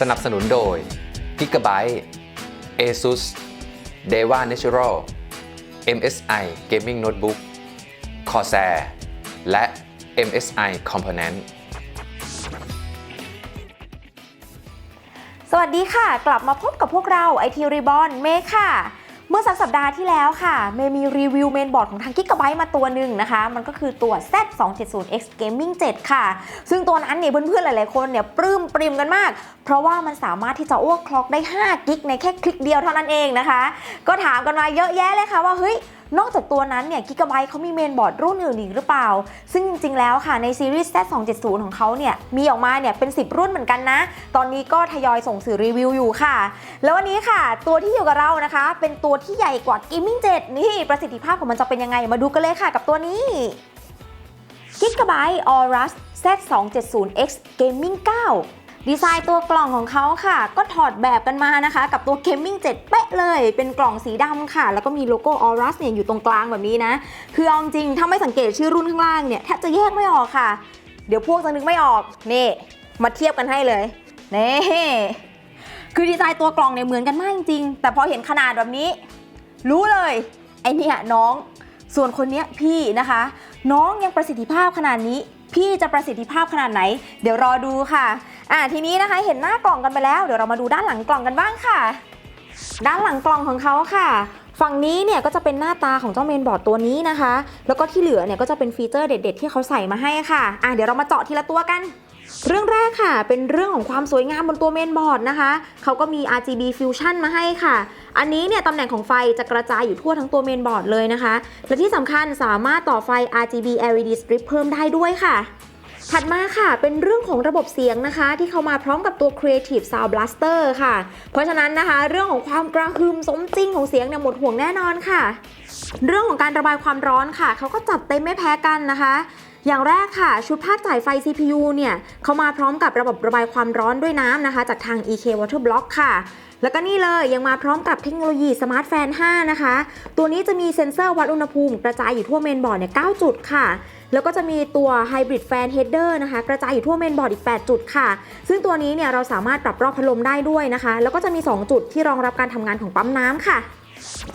สนับสนุนโดย Gigabyte ASUS Deva Natural MSI Gaming Notebook Corsair และ MSI Component สวัสดีค่ะ กลับมาพบกับพวกเรา IT Reborn เมค่ะ เมื่อสักสัปดาห์ที่แล้วค่ะเมย์มีรีวิวเมนบอร์ดของทาง Gigabyte มาตัวหนึ่งนะคะ มันก็คือตัว Z270X Gaming 7 ค่ะ ซึ่งตัวนั้นเนี่ยเพื่อนๆ หลายๆ คนเนี่ยปลื้มปริมกันมาก เพราะว่ามันสามารถที่จะอ้วกคล็อกได้5กิกในแค่คลิกเดียวเท่านั้นเองนะคะ ก็ถามกันมาเยอะแยะเลยค่ะว่าเฮ้ย นอกจากตัวนั้นเนี่ย Gigabyte เขามีเมนบอร์ดรุ่นอื่นอีกหรือเปล่า ซึ่งจริงๆแล้วค่ะในซีรีส์ Z270 ของเขาเนี่ยมีออกมาเนี่ยเป็น 10 รุ่นเหมือนกันนะ ตอนนี้ก็ทยอยส่งสื่อรีวิวอยู่ค่ะ แล้ววันนี้ค่ะ ตัวที่อยู่กับเรานะคะ เป็นตัวที่ใหญ่กว่า Gaming 7 นี่ประสิทธิภาพของมันจะเป็นยังไงมาดูกันเลยค่ะกับตัวนี้ Gigabyte Aorus Z270X Gaming 9 ดีไซน์ตัวกล่องของเขาค่ะ ก็ถอดแบบกันมานะคะ กับตัว Gaming 7 เป๊ะเลย เป็นกล่องสีดำค่ะ แล้วก็มีโลโก้ Aorus เนี่ยอยู่ตรงกลางแบบนี้นะ คือเอาจริงถ้าไม่สังเกตชื่อรุ่นข้างล่างเนี่ยแทบจะแยกไม่ออกค่ะ เดี๋ยวพวกจะนึกไม่ออก นี่ มาเทียบกันให้เลยนี่คือดีไซน์ตัวกล่องเนี่ยเหมือนกันมากจริงๆแต่พอเห็นขนาดแบบนี้ รู้เลยไอเนี่ยน้อง ส่วนคนเนี้ยพี่นะคะ น้องยังประสิทธิภาพขนาดนี้ พี่จะประสิทธิภาพขนาดไหน เดี๋ยวรอดูค่ะ อ่าทีนี้นะคะเห็นหน้ากล่องกันไปแล้ว เดี๋ยวเรามาดูด้านหลังกล่องกันบ้างค่ะ ด้านหลังกล่องของเขาค่ะฝั่งนี้เนี่ยก็จะเป็นหน้าตาของเจ้าเมนบอร์ดตัวนี้นะคะ แล้วก็ที่เหลือเนี่ยก็จะเป็นฟีเจอร์เด็ด ๆ ที่เขาใส่มาให้ค่ะ อะเดี๋ยวเรามาเจาะทีละตัวกัน เรื่องแรกค่ะ เป็นเรื่องของความสวยงามบนตัวเมนบอร์ดนะคะ เขาก็มี RGB Fusion มาให้ค่ะ อันนี้เนี่ยตำแหน่งของไฟจะกระจายอยู่ทั่วทั้งตัวเมนบอร์ดเลยนะคะ และที่สำคัญสามารถต่อไฟ RGB LED strip เพิ่มได้ด้วยค่ะ ถัดมาค่ะเป็นเรื่องของระบบเสียงนะคะ ที่เขามาพร้อมกับตัว Creative Sound Blaster ค่ะ เพราะฉะนั้นนะคะ เรื่องของความกระหึ่มสมจริงของเสียงเนี่ยหมดห่วงแน่นอนค่ะ เรื่องของการระบายความร้อนค่ะเขาก็จัดเต็มไม่แพ้กันนะคะอย่างแรกค่ะ ชุดภาคจ่ายไฟ CPU เนี่ยเขามาพร้อมกับระบบระบายความร้อนด้วยน้ำนะคะ จากทาง EK Water Block ค่ะ แล้วก็นี่เลยยังมาพร้อมกับเทคโนโลยี Smart Fan 5 นะคะ ตัวนี้จะมีเซ็นเซอร์วัดอุณหภูมิกระจายอยู่ทั่วเมนบอร์ดเนี่ย 9 จุดค่ะ แล้วก็จะมีตัว Hybrid Fan Header นะคะกระจายอยู่ทั่วเมนบอร์ดอีก 8 จุดค่ะ ซึ่งตัวนี้เนี่ยเราสามารถปรับรอบพัดลมได้ด้วยนะคะ แล้วก็จะมี 2 จุดที่รองรับการทำงานของปั๊มน้ำค่ะ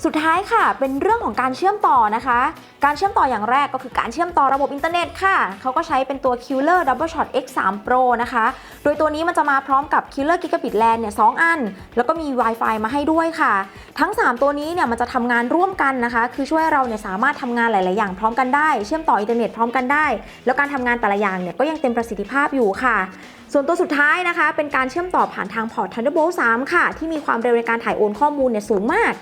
สุดท้ายค่ะ เป็นเรื่องของการเชื่อมต่อนะคะ การเชื่อมต่ออย่างแรกก็คือการเชื่อมต่อระบบอินเทอร์เน็ตค่ะ เขาก็ใช้เป็นตัว Killer Double Shot X3 Pro นะคะ โดยตัวนี้มันจะมาพร้อมกับ Killer Gigabit LAN เนี่ยสอัน แล้วก็มี Wi-Fi มาให้ด้วยค่ะ ทั้ง 3 ตัวนี้เนี่ยมันจะทำงานร่วมกันนะคะ คือช่วยเราเนี่ยสามารถทำงานหลาย ๆ อย่างพร้อมกันได้ เชื่อมต่ออินเทอร์เน็ตพร้อมกันได้ แล้วการทำงานแต่ละอย่างเนี่ยก็ยังเต็มประสิทธิภาพอยู่ค่ะส่วนตัวสุดท้ายนะคะ เป็นการเชื่อมต่อผ่านทางพอร์ต Thunderbolt 3 ค่ะ ที่มีความเร็วในการถ่ายโอนข้อมูลเนี่ยสูงมาก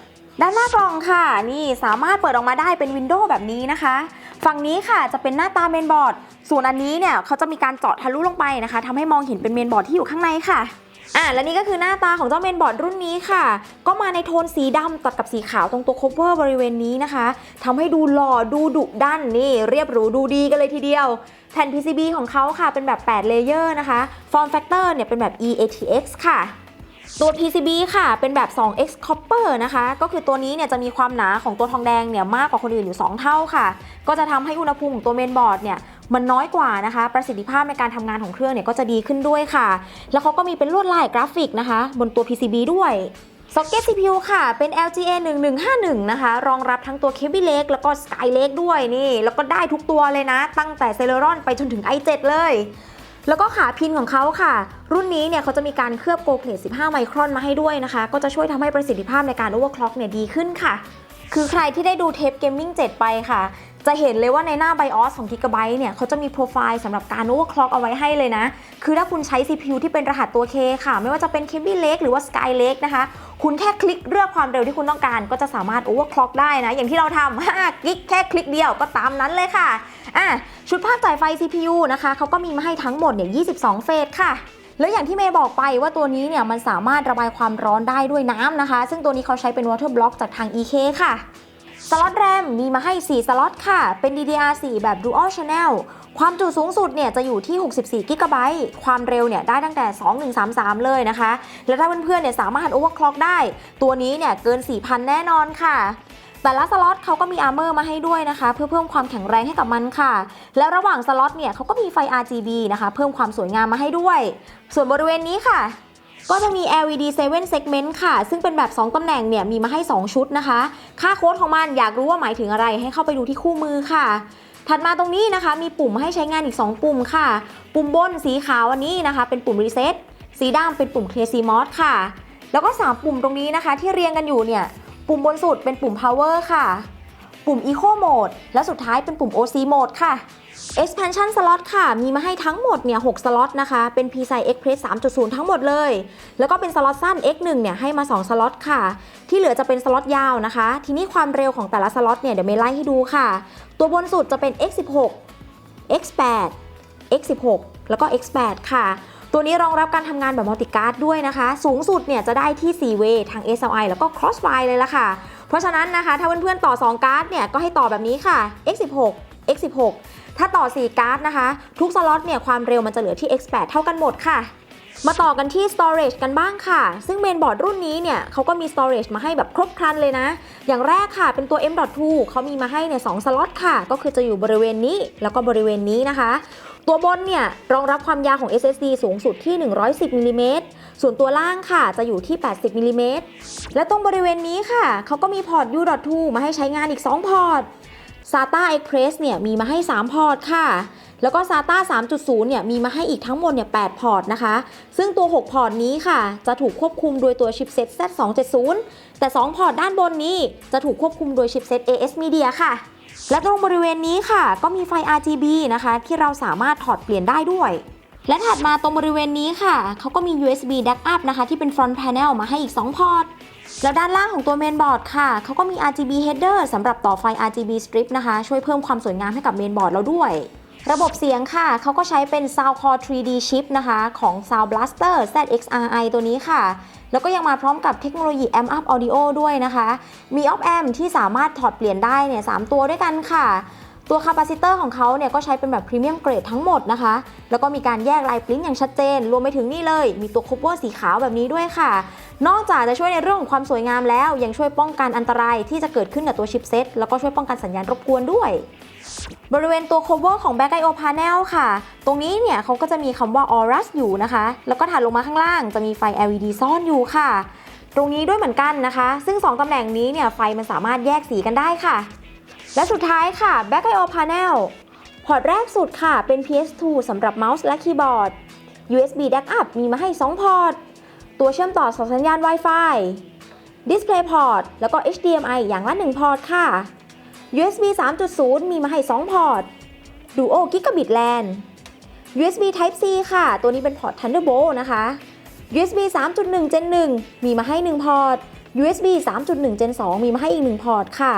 ด้านหน้ากล่องค่ะ นี่สามารถเปิดออกมาได้เป็นวินโดว์แบบนี้นะคะ ฝั่งนี้ค่ะจะเป็นหน้าตาเมนบอร์ด ส่วนอันนี้เนี่ยเขาจะมีการเจาะทะลุลงไปนะคะทำให้มองเห็นเป็นเมนบอร์ดที่อยู่ข้างในค่ะอะและนี่ก็คือหน้าตาของเจ้าเมนบอร์ดรุ่นนี้ค่ะ ก็มาในโทนสีดำตัดกับสีขาวตรงตัว cover บริเวณนี้นะคะทำให้ดูหล่อดูดุดันนี่ เรียบหรูดูดีกันเลยทีเดียว แผ่น PCB ของเขาค่ะเป็นแบบ 8 เลเยอร์นะคะ Form Factor เนี่ยเป็นแบบ eATX ค่ะ ตัว PCB ค่ะ เป็นแบบ 2x copper นะคะ ก็คือตัวนี้เนี่ยจะมีความหนาของตัวทองแดงเนี่ยมากกว่าคนอื่นอยู่ 2 เท่าค่ะ ก็จะทำให้อุณหภูมิของตัวเมนบอร์ดเนี่ยมันน้อยกว่านะคะ ประสิทธิภาพในการทำงานของเครื่องเนี่ยก็จะดีขึ้นด้วยค่ะ แล้วเขาก็มีเป็นลวดลายกราฟิกนะคะ บนตัว PCB ด้วยซ็อกเก็ต CPU ค่ะ เป็น LGA 1151 นะคะ รองรับทั้งตัว Kaby Lake แล้วก็ Sky Lake ด้วยนี่ แล้วก็ได้ทุกตัวเลยนะ ตั้งแต่ Celeron ไปจนถึง i7 เลย แล้วก็ขาพินของเขาค่ะ รุ่นนี้เนี่ยเขาจะมีการเคลือบโกเกลต15 ไมครอนมาให้ด้วยนะคะ ก็จะช่วยทำให้ประสิทธิภาพในการโอเวอร์คล็อกเนี่ยดีขึ้นค่ะ คือใครที่ได้ดูเทปเกมมิ่ง7ไปค่ะ จะเห็นเลยว่าในหน้า BIOS ของ Gigabyte เนี่ยเขาจะมีโปรไฟล์สำหรับการ overclock เอาไว้ให้เลยนะ คือถ้าคุณใช้ CPU ที่เป็นรหัสตัว K ค่ะ ไม่ว่าจะเป็น Kaby Lake หรือว่า Sky Lake นะคะ คุณแค่คลิกเลือกความเร็วที่คุณต้องการ ก็จะสามารถ overclock ได้นะ อย่างที่เราทำ5กิกแค่คลิกเดียวก็ตามนั้นเลยค่ะอะชุดภาคจ่ายไฟ CPU นะคะเขาก็มีมาให้ทั้งหมดเนี่ย22 เฟสค่ะแล้วอย่างที่เมย์บอกไปว่าตัวนี้เนี่ยมันสามารถระบายความร้อนได้ด้วยน้ำนะคะ ซึ่งตัวนี้เขาใช้เป็น water block จากทาง EK ค่ะ สล็อตแรมมีมาให้ 4 สล็อตค่ะ เป็น DDR4 แบบ Dual Channel ความจุสูงสุดเนี่ยจะอยู่ที่ 64 g b ความเร็วเนี่ยได้ตั้งแต่ 2133 เลยนะคะ แล้วถ้าเพื่อนๆเนี่ยสามารถ overclock ได้ ตัวนี้เนี่ยเกิน 4,000 แน่นอนค่ะแต่ละสล็อตเขาก็มีอาร์เมอร์มาให้ด้วยนะคะ เพื่อเพิ่มความแข็งแรงให้กับมันค่ะ แล้วระหว่างสล็อตเนี่ยเขาก็มีไฟ RGB นะคะ เพิ่มความสวยงามมาให้ด้วย ส่วนบริเวณนี้ค่ะ ก็จะมี LED 7 segment ค่ะ ซึ่งเป็นแบบ 2ตำแหน่งเนี่ยมีมาให้ 2 ชุดนะคะ ค่าโค้ดของมันอยากรู้ว่าหมายถึงอะไรให้เข้าไปดูที่คู่มือค่ะ ถัดมาตรงนี้นะคะ มีปุ่มให้ใช้งานอีก 2 ปุ่มค่ะ ปุ่มบนสีขาวอันนี้นะคะ เป็นปุ่ม reset สีดำเป็นปุ่ม clear CMOS ค่ะ แล้วก็ 3 ปุ่มตรงนี้นะคะ ที่เรียงกันอยู่เนี่ย ปุ่มบนสุดเป็นปุ่ม power ค่ะ ปุ่ม eco mode และสุดท้ายเป็นปุ่ม OC mode ค่ะ expansion slot ค่ะ มีมาให้ทั้งหมดเนี่ย6สล็อตนะคะ เป็น PCI Express 3.0 ทั้งหมดเลย แล้วก็เป็นสล็อตสั้น X1 เนี่ยให้มา 2 สล็อตค่ะ ที่เหลือจะเป็นสล็อตยาวนะคะ ทีนี้ความเร็วของแต่ละสล็อตเนี่ยเดี๋ยวเมย์ไล่ให้ดูค่ะ ตัวบนสุดจะเป็น X16 X8 X16 แล้วก็ X8 ค่ะตัวนี้รองรับการทำงานแบบมัลติการ์ดด้วยนะคะ สูงสุดเนี่ยจะได้ที่ 4 way ทาง SLI แล้วก็ Crossfire เลยละค่ะ เพราะฉะนั้นนะคะ ถ้าเพื่อนๆต่อ 2 การ์ดเนี่ย ก็ให้ต่อแบบนี้ค่ะ X16 X16 ถ้าต่อ 4 การ์ดนะคะ ทุกสล็อตเนี่ยความเร็วมันจะเหลือที่ X8 เท่ากันหมดค่ะ มาต่อกันที่ storage กันบ้างค่ะ ซึ่งเมนบอร์ดรุ่นนี้เนี่ยเขาก็มี storage มาให้แบบครบครันเลยนะ อย่างแรกค่ะเป็นตัว M.2 เขามีมาให้เนี่ย2สล็อตค่ะ ก็คือจะอยู่บริเวณนี้แล้วก็บริเวณนี้นะคะตัวบนเนี่ยรองรับความยาวของ SSD สูงสุดที่ 110มิลลิเมตรส่วนตัวล่างค่ะจะอยู่ที่ 80มิลลิเมตรและตรงบริเวณนี้ค่ะ เขาก็มีพอร์ต U.2 มาให้ใช้งานอีก 2 พอร์ต SATA Express เนี่ยมีมาให้ 3 พอร์ตค่ะ แล้วก็ SATA 3.0 เนี่ยมีมาให้อีกทั้งหมดเนี่ย8พอร์ตนะคะ ซึ่งตัว 6 พอร์ตนี้ค่ะ จะถูกควบคุมโดยตัวชิปเซ็ต Z270 แต่ 2 พอร์ตด้านบนนี้จะถูกควบคุมโดยชิปเซ็ต AS Media ค่ะและตรงบริเวณนี้ค่ะ ก็มีไฟ RGB นะคะ ที่เราสามารถถอดเปลี่ยนได้ด้วย และถัดมาตรงบริเวณนี้ค่ะ เขาก็มี USB backup นะคะ ที่เป็น front panel มาให้อีก 2 พอร์ต แล้วด้านล่างของตัวเมนบอร์ดค่ะ เขาก็มี RGB header สำหรับต่อไฟ RGB strip นะคะ ช่วยเพิ่มความสวยงามให้กับเมนบอร์ดเราด้วยระบบเสียงค่ะ เขาก็ใช้เป็น Soundcore 3D chip นะคะ ของ Sound Blaster ZXRI ตัวนี้ค่ะ แล้วก็ยังมาพร้อมกับเทคโนโลยี Amp Up Audio ด้วยนะคะ มี Op Amp ที่สามารถถอดเปลี่ยนได้เนี่ย3ตัวด้วยกันค่ะ ตัวคาปาซิเตอร์ของเขาเนี่ยก็ใช้เป็นแบบพรีเมียมเกรดทั้งหมดนะคะ แล้วก็มีการแยกลายปริ้นอย่างชัดเจน รวมไปถึงนี่เลย มีตัวคัฟเวอร์สีขาวแบบนี้ด้วยค่ะ นอกจากจะช่วยในเรื่องของความสวยงามแล้ว ยังช่วยป้องกันอันตรายที่จะเกิดขึ้นกับตัวชิปเซ็ตแล้วก็ช่วยป้องกันสัญญาณรบกวนด้วย บริเวณตัว cover ของ Back I/O Panel ค่ะ ตรงนี้เนี่ยเขาก็จะมีคำว่า Aorus อยู่นะคะ แล้วก็ถัดลงมาข้างล่างจะมีไฟ LED ซ่อนอยู่ค่ะ ตรงนี้ด้วยเหมือนกันนะคะ ซึ่ง 2ตำแหน่งนี้เนี่ยไฟมันสามารถแยกสีกันได้ค่ะ และสุดท้ายค่ะ Back I/O Panel พอร์ตแรกสุดค่ะเป็น PS2 สำหรับเมาส์และคีย์บอร์ด USB Backup มีมาให้ 2 พอร์ต ตัวเชื่อมต่อสองสัญญาณ Wi-Fi Display Port แล้วก็ HDMI อย่างละ 1 พอร์ตค่ะ USB 3.0 มีมาให้ 2 พอร์ต Duo Gigabit LAN USB Type C ค่ะ ตัวนี้เป็นพอร์ต Thunderbolt นะคะ USB 3.1 Gen 1 มีมาให้ 1 พอร์ต USB 3.1 Gen 2 มีมาให้อีก 1 พอร์ตค่ะ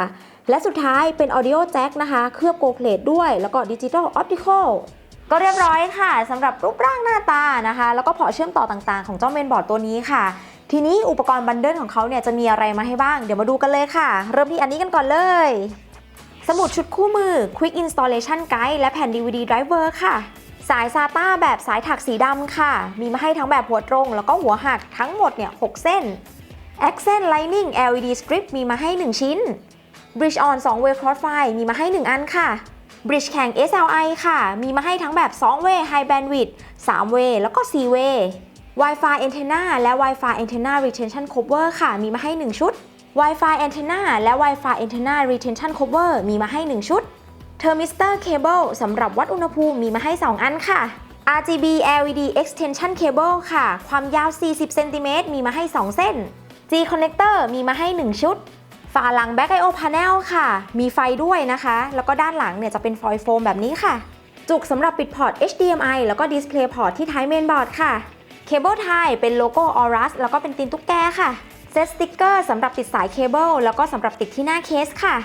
และสุดท้ายเป็น Audio Jack นะคะ เคลือบ Go Plate ด้วย แล้วก็ Digital Optical ก็เรียบร้อยค่ะสำหรับรูปร่างหน้าตานะคะ แล้วก็พอเชื่อมต่อต่างๆ ของเจ้าเมนบอร์ดตัวนี้ค่ะ ทีนี้อุปกรณ์บันเดิลของเขาเนี่ยจะมีอะไรมาให้บ้างเดี๋ยวมาดูกันเลยค่ะ เริ่มที่อันนี้กันก่อนเลยสมุดชุดคู่มือ Quick Installation Guide และแผ่น DVD Driver ค่ะ สาย SATA แบบสายถักสีดำค่ะ มีมาให้ทั้งแบบหัวตรง แล้วก็หัวหักทั้งหมดเนี่ย6เส้น Accent Lightning LED Strip มีมาให้ 1 ชิ้น Bridge on 2 way crossfire มีมาให้ 1 อันค่ะ Bridge แข่ง SLI ค่ะ มีมาให้ทั้งแบบ 2 way high bandwidth 3 way แล้วก็ 4 way Wi-Fi antenna และ Wi-Fi antenna retention cover ค่ะ มีมาให้ 1 ชุด Wi-Fi antenna และ Wi-Fi antenna retention cover มีมาให้ 1 ชุด Thermistor cable สำหรับวัดอุณหภูมิมีมาให้ 2 อันค่ะ RGB LED extension cable ค่ะ ความยาว 40 เซนติเมตรมีมาให้ 2 เส้น G connector มีมาให้ 1 ชุด ฝาหลัง Back I/O Panel ค่ะ มีไฟด้วยนะคะ แล้วก็ด้านหลังเนี่ยจะเป็นฟอยล์โฟมแบบนี้ค่ะ จุกสำหรับปิดพอร์ต HDMI แล้วก็ Display Port ที่ท้ายเมนบอร์ดค่ะเคเบิลไทยเป็นโลโก้ Aorus แล้วก็เป็นตีนตุ๊กแกค่ะเซตสติ๊กเกอร์สำหรับติดสายเคเบิลแล้วก็สำหรับติดที่หน้าเคสค่ะ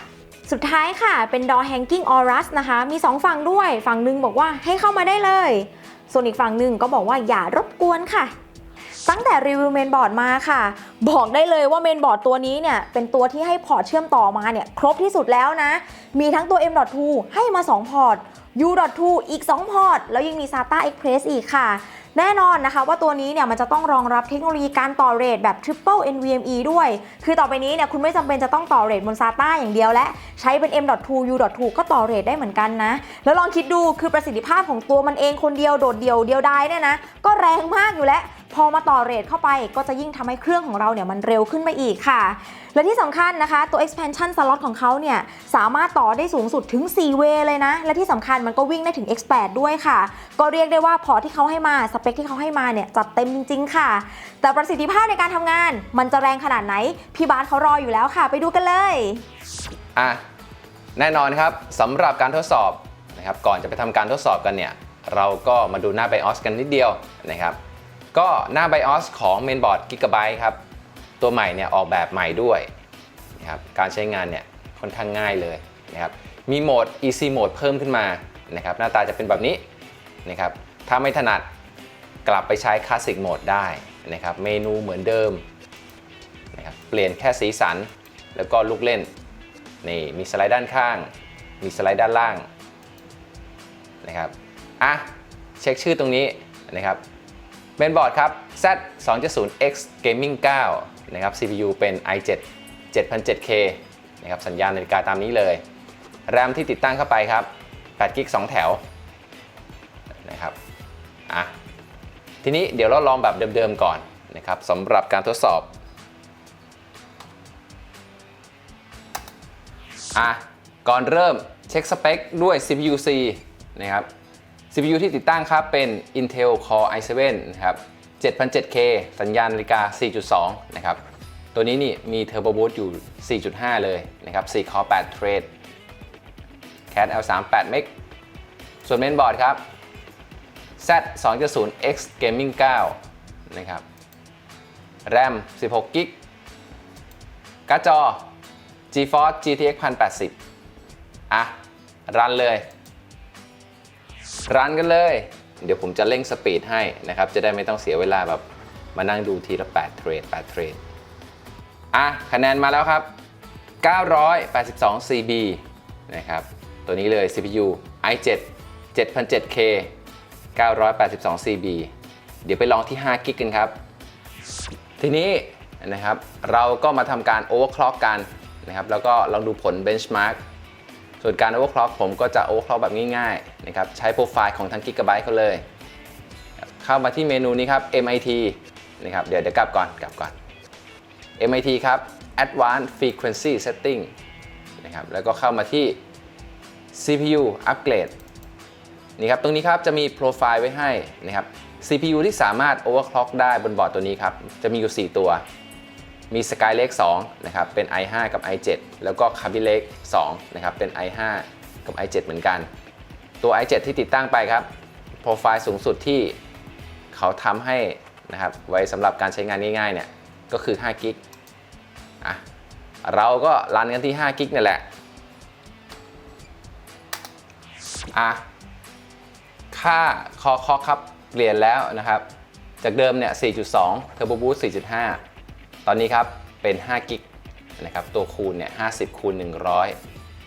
สุดท้ายค่ะ เป็น Door Hanging Aorus นะคะ มี 2 ฝั่งด้วย ฝั่งหนึ่งบอกว่าให้เข้ามาได้เลย ส่วนอีกฝั่งหนึ่งก็บอกว่าอย่ารบกวนค่ะ ตั้งแต่รีวิวเมนบอร์ดมาค่ะ บอกได้เลยว่าเมนบอร์ดตัวนี้เนี่ยเป็นตัวที่ให้พอร์ตเชื่อมต่อมาเนี่ยครบที่สุดแล้วนะ มีทั้งตัว M.2 ให้มา 2 พอร์ต U.2 อีก 2 พอร์ต แล้วยังมี SATA Express อีกค่ะแน่นอนนะคะว่าตัวนี้เนี่ยมันจะต้องรองรับเทคโนโลยีการต่อเรทแบบ Triple NVMe ด้วย คือต่อไปนี้เนี่ยคุณไม่จำเป็นจะต้องต่อเรทบน SATA อย่างเดียวและ ใช้เป็น M.2 U.2 ก็ต่อเรทได้เหมือนกันนะ แล้วลองคิดดูคือประสิทธิภาพของตัวมันเองคนเดียวโดดเดี่ยวเดียวดายเนี่ยนะ ก็แรงมากอยู่แล้ว พอมาต่อเรทเข้าไปก็จะยิ่งทำให้เครื่องของเราเนี่ยมันเร็วขึ้นไปอีกค่ะ และที่สำคัญนะคะ ตัว expansion slot ของเขาเนี่ยสามารถต่อได้สูงสุดถึง 4 เวเลยนะ และที่สำคัญมันก็วิ่งได้ถึง X8 ด้วยค่ะ ก็เรียกได้ว่าพอที่เขาให้มา สเปคที่เขาให้มาเนี่ยจัดเต็มจริง ๆ ค่ะ แต่ประสิทธิภาพในการทำงาน มันจะแรงขนาดไหน พี่บาสเขารออยู่แล้วค่ะ ไปดูกันเลยอะแน่นอนครับสำหรับการทดสอบนะครับก่อนจะไปทำการทดสอบกันเนี่ยเราก็มาดูหน้า BIOS กันนิดเดียวนะครับ ก็หน้า BIOS ของ Mainboard Gigabyte ครับ ตัวใหม่เนี่ยออกแบบใหม่ด้วยนะครับการใช้งานเนี่ยค่อนข้างง่ายเลยนะครับมีโหมด Easy Mode เพิ่มขึ้นมานะครับหน้าตาจะเป็นแบบนี้นะครับถ้าไม่ถนัดกลับไปใช้ Classic Mode ได้นะครับเมนูเหมือนเดิมนะครับเปลี่ยนแค่สีสัน แล้วก็ลูกเล่นนี่มีสไลด์ด้านข้าง มีสไลด์ด้านล่างนะครับอะเช็คชื่อตรงนี้นะครับ เมนบอร์ดครับ Z 270X Gaming 9นะครับ CPU เป็น i7 7007K นะครับสัญญาณนาฬิกาตามนี้เลย แรมที่ติดตั้งเข้าไปครับ8 g b 2แถวนะครับอะทีนี้เดี๋ยวเราลองแบบเดิมๆก่อนนะครับสำหรับการทดสอบอะก่อนเริ่มเช็คสเปคด้วย CPU-C นะครับ CPU ที่ติดตั้งครับเป็น Intel Core i7 นะครับ 7007K สัญญาณนาฬิกา 4.2 นะครับ ตัวนี้นี่มี Turbo Boost อยู่ 4.5 เลยนะครับ 4 Core 8 Thread CAD L3 8 MB ส่วนเมนบอร์ดครับ Z 2.0X Gaming 9 นะครับ RAM 16 GB การ์ดจอ GeForce GTX 1080 อะ รันเลย รันกันเลย เดี๋ยวผมจะเร่งสปีดให้นะครับ จะได้ไม่ต้องเสียเวลาแบบมานั่งดูทีละ 8 เทรด 8 เทรด อะ คะแนนมาแล้วครับ 982 CB นะครับ ตัวนี้เลย CPU i7 7007K 982 CB เดี๋ยวไปลองที่5กิกกันครับ ทีนี้นะครับเราก็มาทำการ overclock กันนะครับ แล้วก็ลองดูผล benchmark ส่วนการ overclock ผมก็จะ overclock แบบง่ายๆนะครับใช้โปรไฟล์ของทาง Gigabyte เขาเลย เข้ามาที่เมนูนี้ครับ MIT นะครับเดี๋ยวเดี๋ยวกลับก่อนกลับก่อน MIT ครับ Advanced Frequency Setting นะครับแล้วก็เข้ามาที่ CPU Upgrade นี่ครับตรงนี้ครับจะมีโปรไฟล์ไว้ให้นะครับ CPU ที่สามารถ overclock ได้บนบอร์ดตัวนี้ครับ จะมีอยู่ 4 ตัว มี Skylake 2นะครับเป็น i5 กับ i7 แล้วก็ Kaby Lake 2นะครับเป็น i5 กับ i7 เหมือนกัน ตัว i7 ที่ติดตั้งไปครับโปรไฟล์สูงสุดที่เขาทำให้นะครับไว้สำหรับการใช้งานง่ายๆเนี่ยก็คือ5กิกอะเราก็รันกันที่5กิกนี่แหละอะค่าคอคอครับเปลี่ยนแล้วนะครับ จากเดิมเนี่ย 4.2 Turbo Boost 4.5 ตอนนี้ครับเป็น5กิกนะครับตัวคูณเนี่ย50คูณ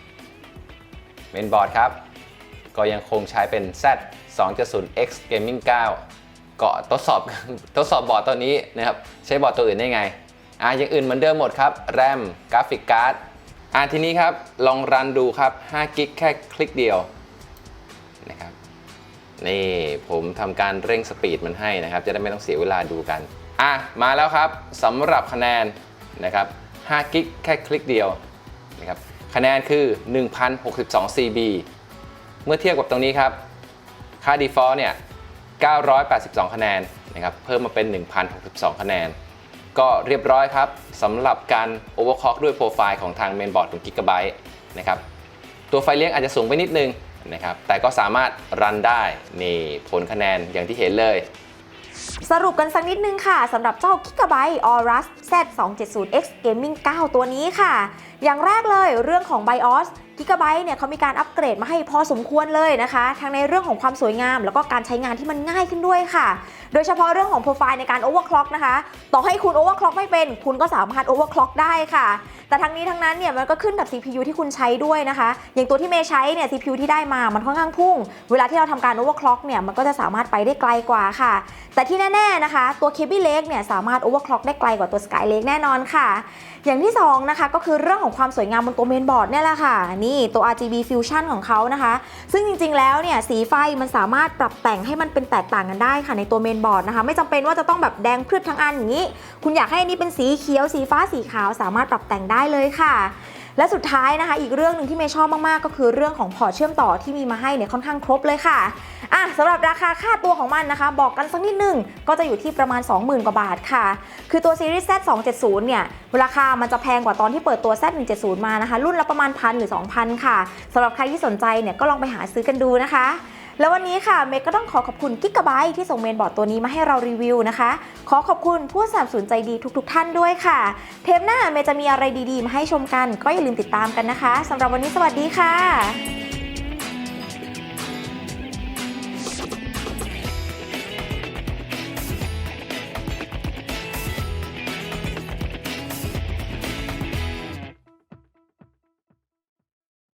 100 เมนบอร์ดครับ ก็ยังคงใช้เป็น Z 2.0 X Gaming 9 เกาะทดสอบทดสอบบอร์ดตัวนี้นะครับใช้บอร์ดตัวอื่นได้ไงอะอย่างอื่นเหมือนเดิมหมดครับแรมกราฟิกการ์ดอะทีนี้ครับลองรันดูครับ5กิกแค่คลิกเดียวนะครับนี่ผมทำการเร่งสปีดมันให้นะครับ จะได้ไม่ต้องเสียเวลาดูกัน อะมาแล้วครับสำหรับคะแนนนะครับ5กิกแค่คลิกเดียวนะครับคะแนนคือ 1062 CB เมื่อเทียบกับตรงนี้ครับ ค่า default เนี่ย 982 คะแนนนะครับเพิ่มมาเป็น 1062 คะแนน ก็เรียบร้อยครับสำหรับการ overclock ด้วยโปรไฟล์ของทาง mainboard ของ Gigabyte นะครับตัวไฟเลี้ยงอาจจะสูงไปนิดนึงนะครับแต่ก็สามารถรันได้นี่ผลคะแนนอย่างที่เห็นเลย สรุปกันสักนิดนึงค่ะสำหรับเจ้า Gigabyte Aorus Z270X Gaming 9 ตัวนี้ค่ะ อย่างแรกเลยเรื่องของ BIOS Gigabyte เนี่ยเขามีการอัปเกรดมาให้พอสมควรเลยนะคะ ทั้งในเรื่องของความสวยงาม แล้วก็การใช้งานที่มันง่ายขึ้นด้วยค่ะ โดยเฉพาะเรื่องของโปรไฟล์ในการ overclock นะคะ ต่อให้คุณ overclock ไม่เป็น คุณก็สามารถ overclock ได้ค่ะ แต่ทั้งนี้ทั้งนั้นเนี่ยมันก็ขึ้นกับ CPU ที่คุณใช้ด้วยนะคะ อย่างตัวที่เมย์ใช้เนี่ย CPU ที่ได้มามันค่อนข้างพุ่ง เวลาที่เราทำการ overclock เนี่ยมันก็จะสามารถไปได้ไกลกว่าค่ะ แต่ที่แน่ๆนะคะ ตัว Kaby Lake เนี่ยสามารถ overclock ได้ไกลกว่าตัว Skylake แน่นอนค่ะอย่างที่สองนะคะก็คือเรื่องของความสวยงามบนตัวเมนบอร์ดเนี่ยแหละค่ะ นี่ตัว RGB Fusion ของเขานะคะ ซึ่งจริงๆแล้วเนี่ยสีไฟมันสามารถปรับแต่งให้มันเป็นแตกต่างกันได้ค่ะในตัวเมนบอร์ดนะคะ ไม่จำเป็นว่าจะต้องแบบแดงพรึบทั้งอันอย่างนี้ คุณอยากให้อันนี้เป็นสีเขียวสีฟ้าสีขาวสามารถปรับแต่งได้เลยค่ะ และสุดท้ายนะคะ อีกเรื่องหนึ่งที่เมย์ชอบมากๆ ก็คือเรื่องของพอร์ตเชื่อมต่อที่มีมาให้เนี่ยค่อนข้างครบเลยค่ะอะสำหรับราคาค่าตัวของมันนะคะ บอกกันสักนิดหนึงก็จะอยู่ที่ประมาณ 20,000 กว่าบาทค่ะ คือตัวซีรีส์ Z 270เนี่ยราคามันจะแพงกว่าตอนที่เปิดตัว Z 170มานะคะ รุ่นละประมาณพันหรือ 2,000 ค่ะสำหรับใครที่สนใจเนี่ยก็ลองไปหาซื้อกันดูนะคะ แล้ววันนี้ค่ะเมกก็ต้องขอขอบคุณกิกะไบที่ส่งเมนบอร์ดตัวนี้มาให้เรารีวิวนะคะ ขอขอบคุณผู้สนับสนุนใจดีทุก ๆท่านด้วยค่ะ เทปหน้าเมจะมีอะไรดีๆ มาให้ชมกัน ก็อย่าลืมติดตามกันนะคะสำหรับวันนี้สวัสดีค่ะ